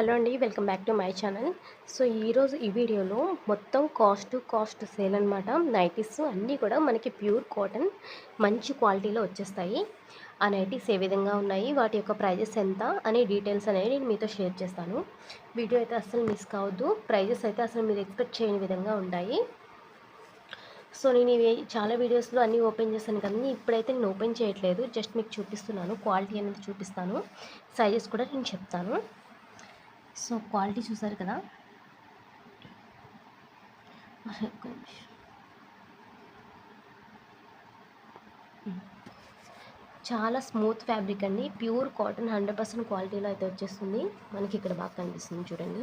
Hello అండి welcome back to my channel. So ఈరోజు ఈ వీడియోలో మొత్తం కాస్ట్ కాస్ట్ సేల్ అనమాట నైటీస్ అన్నీ కూడా మనకి ప్యూర్ కాటన్ మంచి క్వాలిటీలో వచ్చేస్తాయి. ఆ నైటీస్ ఏ విధంగా ఉన్నాయి వాటి యొక్క ప్రైజెస్ ఎంత అనే డీటెయిల్స్ అనేవి నేను మీతో షేర్ చేస్తాను. వీడియో అయితే అసలు మిస్ కావద్దు. ప్రైజెస్ అయితే అసలు మీరు ఎక్స్పెక్ట్ చేయని విధంగా ఉంటాయి. సో నేను ఇవి చాలా వీడియోస్లో అన్నీ ఓపెన్ చేశాను కానీ ఇప్పుడైతే నేను ఓపెన్ చేయట్లేదు. జస్ట్ మీకు చూపిస్తున్నాను క్వాలిటీ అనేది చూపిస్తాను. సైజెస్ కూడా నేను చెప్తాను. సో క్వాలిటీ చూసారు కదా? చాలా స్మూత్ ఫ్యాబ్రిక్ అండి. ప్యూర్ కాటన్ హండ్రెడ్ పర్సెంట్ క్వాలిటీలో అయితే వచ్చేస్తుంది. మనకి ఇక్కడ బాగా కనిపిస్తుంది చూడండి.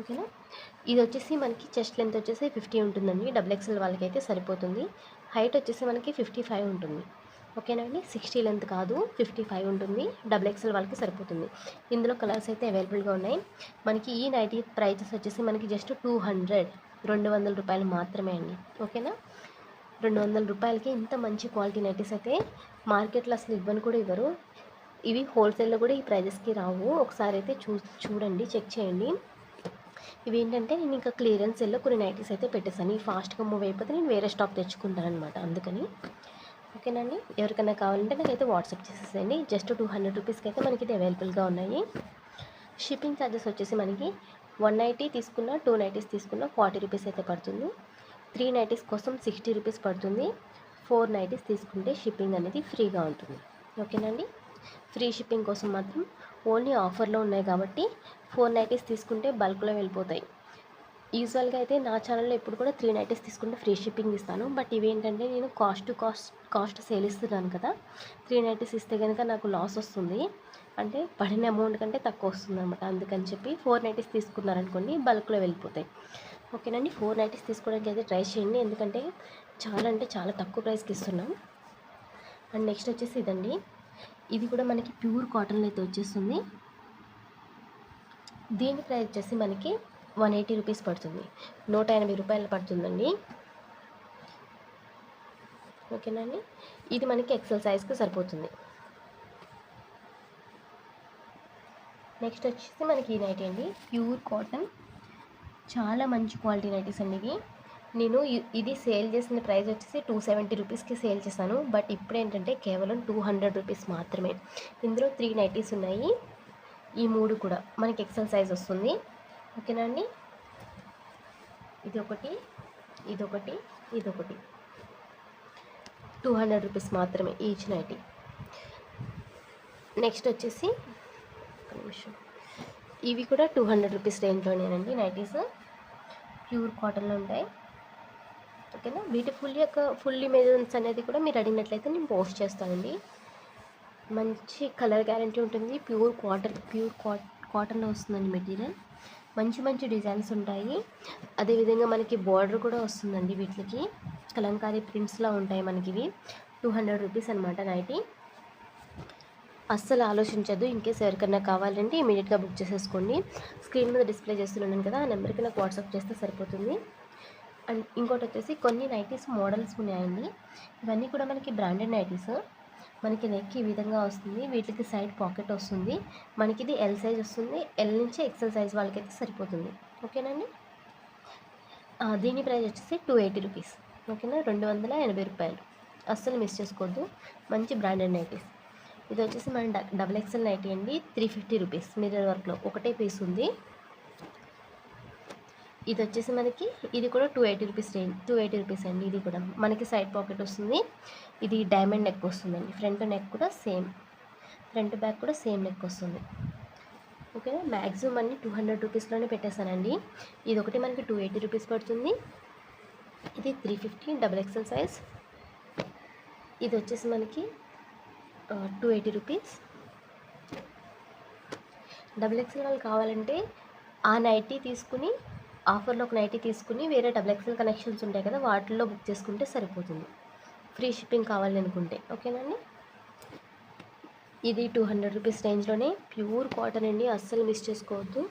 ఓకేనా ఇది వచ్చేసి మనకి చెస్ట్ లెంత్ వచ్చేసి ఫిఫ్టీ ఉంటుందండి. డబుల్ ఎక్స్ఎల్ వాళ్ళకి అయితే సరిపోతుంది. హైట్ వచ్చేసి మనకి ఫిఫ్టీ ఫైవ్ ఉంటుంది. ఓకేనా అండి? సిక్స్టీ లెంత్ కాదు ఫిఫ్టీ ఫైవ్ ఉంటుంది. డబుల్ ఎక్స్ఎల్ వాళ్ళకి సరిపోతుంది. ఇందులో కలర్స్ అయితే అవైలబుల్గా ఉన్నాయి. మనకి ఈ నైటీ ప్రైజెస్ వచ్చేసి మనకి జస్ట్ టూ హండ్రెడ్ రెండు వందల రూపాయలు మాత్రమే అండి. ఓకేనా? రెండు వందల రూపాయలకి ఇంత మంచి క్వాలిటీ నైటీస్ అయితే మార్కెట్లో అసలు ఇవ్వని కూడా ఇవ్వరు. ఇవి హోల్సేల్లో కూడా ఈ ప్రైజెస్కి రావు. ఒకసారి అయితే చూ చూడండి చెక్ చేయండి. ఇవి ఏంటంటే నేను ఇంకా క్లియరెన్స్ సెల్లో కొన్ని నైటీస్ అయితే పెట్టేశాను. ఈ ఫాస్ట్గా మూవ్ అయిపోతే నేను వేరే స్టాక్ తెచ్చుకుంటాను అనమాట అందుకని ఓకేనండి. ఎవరికైనా కావాలంటే నాకైతే వాట్సాప్ చేసేసేయండి. జస్ట్ టూ హండ్రెడ్ రూపీస్కి అయితే మనకి ఇది అవైలబుల్గా ఉన్నాయి. షిప్పింగ్ ఛార్జెస్ వచ్చేసి మనకి వన్ నైటీ తీసుకున్న టూ నైటీస్ తీసుకున్న ఫార్టీ రూపీస్ అయితే పడుతుంది. త్రీ నైటీస్ కోసం సిక్స్టీ రూపీస్ పడుతుంది. ఫోర్ నైటీస్ తీసుకుంటే షిప్పింగ్ అనేది ఫ్రీగా ఉంటుంది. ఓకేనండి? ఫ్రీ షిప్పింగ్ కోసం మాత్రం ఓన్లీ ఆఫర్లో ఉన్నాయి కాబట్టి ఫోర్ నైటీస్ తీసుకుంటే బల్క్లో వెళ్ళిపోతాయి. యూజువల్గా అయితే నా ఛానల్లో ఇప్పుడు కూడా త్రీ నైటీస్ తీసుకుంటే ఫ్రీ షిప్పింగ్ ఇస్తాను. బట్ ఇవేంటంటే నేను cost to cost cost sale ఇస్తున్నాను కదా త్రీ నైటీస్ ఇస్తే కనుక నాకు లాస్ వస్తుంది. అంటే పడిన అమౌంట్ కంటే తక్కువ వస్తుంది అనమాట అందుకని చెప్పి ఫోర్ నైటీస్ తీసుకున్నారనుకోండి బల్క్లో వెళ్ళిపోతాయి. ఓకేనండి ఫోర్ నైటీస్ తీసుకోవడానికి అయితే ట్రై చేయండి. ఎందుకంటే చాలా అంటే చాలా తక్కువ ప్రైస్కి ఇస్తున్నాం. అండ్ నెక్స్ట్ వచ్చేసి ఇదండి. ఇది కూడా మనకి ప్యూర్ కాటన్లో అయితే వచ్చేస్తుంది. దీని ప్రైస్ వచ్చేసి మనకి వన్ ఎయిటీ రూపీస్ పడుతుంది. నూట ఎనభై రూపాయలు పడుతుందండి. ఓకేనండి ఇది మనకి ఎక్సెల్ సైజ్కి సరిపోతుంది. నెక్స్ట్ వచ్చేసి మనకి ఈ నైటీ అండి. Pure cotton. చాలా మంచి క్వాలిటీ నైటీస్ అండి ఇవి. నేను ఇది సేల్ చేసిన ప్రైస్ వచ్చేసి టూ సెవెంటీ రూపీస్కి సేల్ చేశాను. బట్ ఇప్పుడు ఏంటంటే కేవలం టూ హండ్రెడ్ రూపీస్ మాత్రమే. ఇందులో త్రీ నైటీస్ ఉన్నాయి. ఈ మూడు కూడా మనకి ఎక్సెల్ సైజ్ వస్తుంది. ఓకేనా అండి? ఇది ఒకటి ఇదొకటి ఇదొకటి. టూ హండ్రెడ్ రూపీస్ మాత్రమే ఈచ్ నైటీ నెక్స్ట్ వచ్చేసి ఒక నిమిషం. ఇవి కూడా టూ హండ్రెడ్ రూపీస్ రేంజ్లోనేనండి నైటీస్. ప్యూర్ కాటన్లో ఉంటాయి. ఓకేనా? వీటి ఫుల్ యొక్క ఫుల్ ఇమేజెస్ అనేది కూడా మీరు అడిగినట్లయితే నేను పోస్ట్ చేస్తానండి. మంచి కలర్ గ్యారంటీ ఉంటుంది. ప్యూర్ కాటన్ ప్యూర్ కాటన్లో వస్తుందండి మెటీరియల్. మంచి మంచి డిజైన్స్ ఉంటాయి. అదేవిధంగా మనకి బార్డర్ కూడా వస్తుందండి వీటికి. కలంకారీ ప్రింట్స్లా ఉంటాయి మనకి ఇవి టూ హండ్రెడ్ రూపీస్ అనమాట నైటీ అస్సలు ఆలోచించద్దు. ఇన్కేస్ ఎవరికైనా కావాలంటే ఇమీడియట్గా బుక్ చేసేసుకోండి. స్క్రీన్ మీద డిస్ప్లే చేస్తున్నాను కదా ఆ నెంబర్కి నాకు వాట్సాప్ చేస్తే సరిపోతుంది. అండ్ ఇంకోటి వచ్చేసి కొన్ని నైటీస్ మోడల్స్ ఉన్నాయండి. ఇవన్నీ కూడా మనకి బ్రాండెడ్ నైటీస్ మనకి నెక్ ఈ విధంగా వస్తుంది. వీటికి సైడ్ పాకెట్ వస్తుంది. మనకి ఇది ఎల్ సైజ్ వస్తుంది. ఎల్ నుంచి ఎక్సెల్ సైజ్ వాళ్ళకైతే సరిపోతుంది. ఓకేనండి దీని ప్రైస్ వచ్చేసి టూ ఎయిటీ రూపీస్ ఓకేనా రెండు వందల ఎనభై రూపాయలు. అస్సలు మిస్ చేసుకోవద్దు. మంచి బ్రాండెడ్ నైటీస్ ఇది వచ్చేసి మన డ- డబుల్ ఎక్సెల్ నైటీ అండి. త్రీ ఫిఫ్టీ రూపీస్ మిర్రర్ వర్క్లో ఒకటే పీస్ ఉంది. ఇది వచ్చేసి మనకి ఇది కూడా two eighty rupees range two eighty rupees అండి ఇది కూడా. మనకి సైడ్ పాకెట్ వస్తుంది. ఇది డైమండ్ నెక్ వస్తుందండి. ఫ్రంట్ నెక్ కూడా సేమ్. ఫ్రంట్ బ్యాక్ కూడా సేమ్ నెక్ వస్తుంది. ఓకేనా మ్యాక్సిమం అన్ని టూ హండ్రెడ్ రూపీస్లోనే పెట్టేశానండి. ఇది ఒకటి మనకి టూ ఎయిటీ రూపీస్ పడుతుంది. ఇది three fifty double XL size. ఇది వచ్చేసి మనకి two eighty rupees. Double XL వాళ్ళు కావాలంటే ఆ నైటీ తీసుకుని ఆఫర్లో ఒక నైటీ తీసుకుని వేరే డబుల్ ఎక్సెల్ కనెక్షన్స్ ఉంటాయి కదా వాటిల్లో బుక్ చేసుకుంటే సరిపోతుంది. ఫ్రీ షిప్పింగ్ కావాలి అనుకుంటే. ఓకేనండి ఇది టూ హండ్రెడ్ రూపీస్ రేంజ్లోనే. ప్యూర్ కాటన్ అండి అస్సలు మిస్ చేసుకోవద్దు.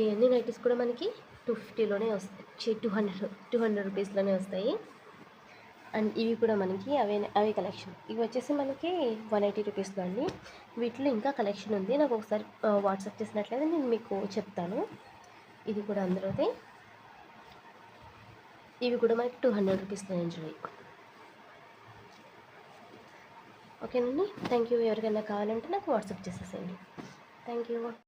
ఇవన్నీ నైటీస్ కూడా మనకి టూ ఫిఫ్టీలోనే వస్తాయి. టూ హండ్రెడ్ టూ హండ్రెడ్ రూపీస్లోనే వస్తాయి. అండ్ ఇవి కూడా మనకి అవే అవే కలెక్షన్. ఇవి వచ్చేసి మనకి వన్ ఎయిటీ రూపీస్లో అండి. వీటిలో ఇంకా కలెక్షన్ ఉంది. నాకు ఒకసారి వాట్సాప్ చేసినట్లయితే నేను మీకు చెప్తాను. ఇది కూడా అందులోదే. ఇవి కూడా మనకి టూ హండ్రెడ్ రూపీస్ నుంచి ఓకేనండి? థ్యాంక్ యూ ఎవరికైనా కావాలంటే నాకు వాట్సాప్ చేసేసేయండి. Thank you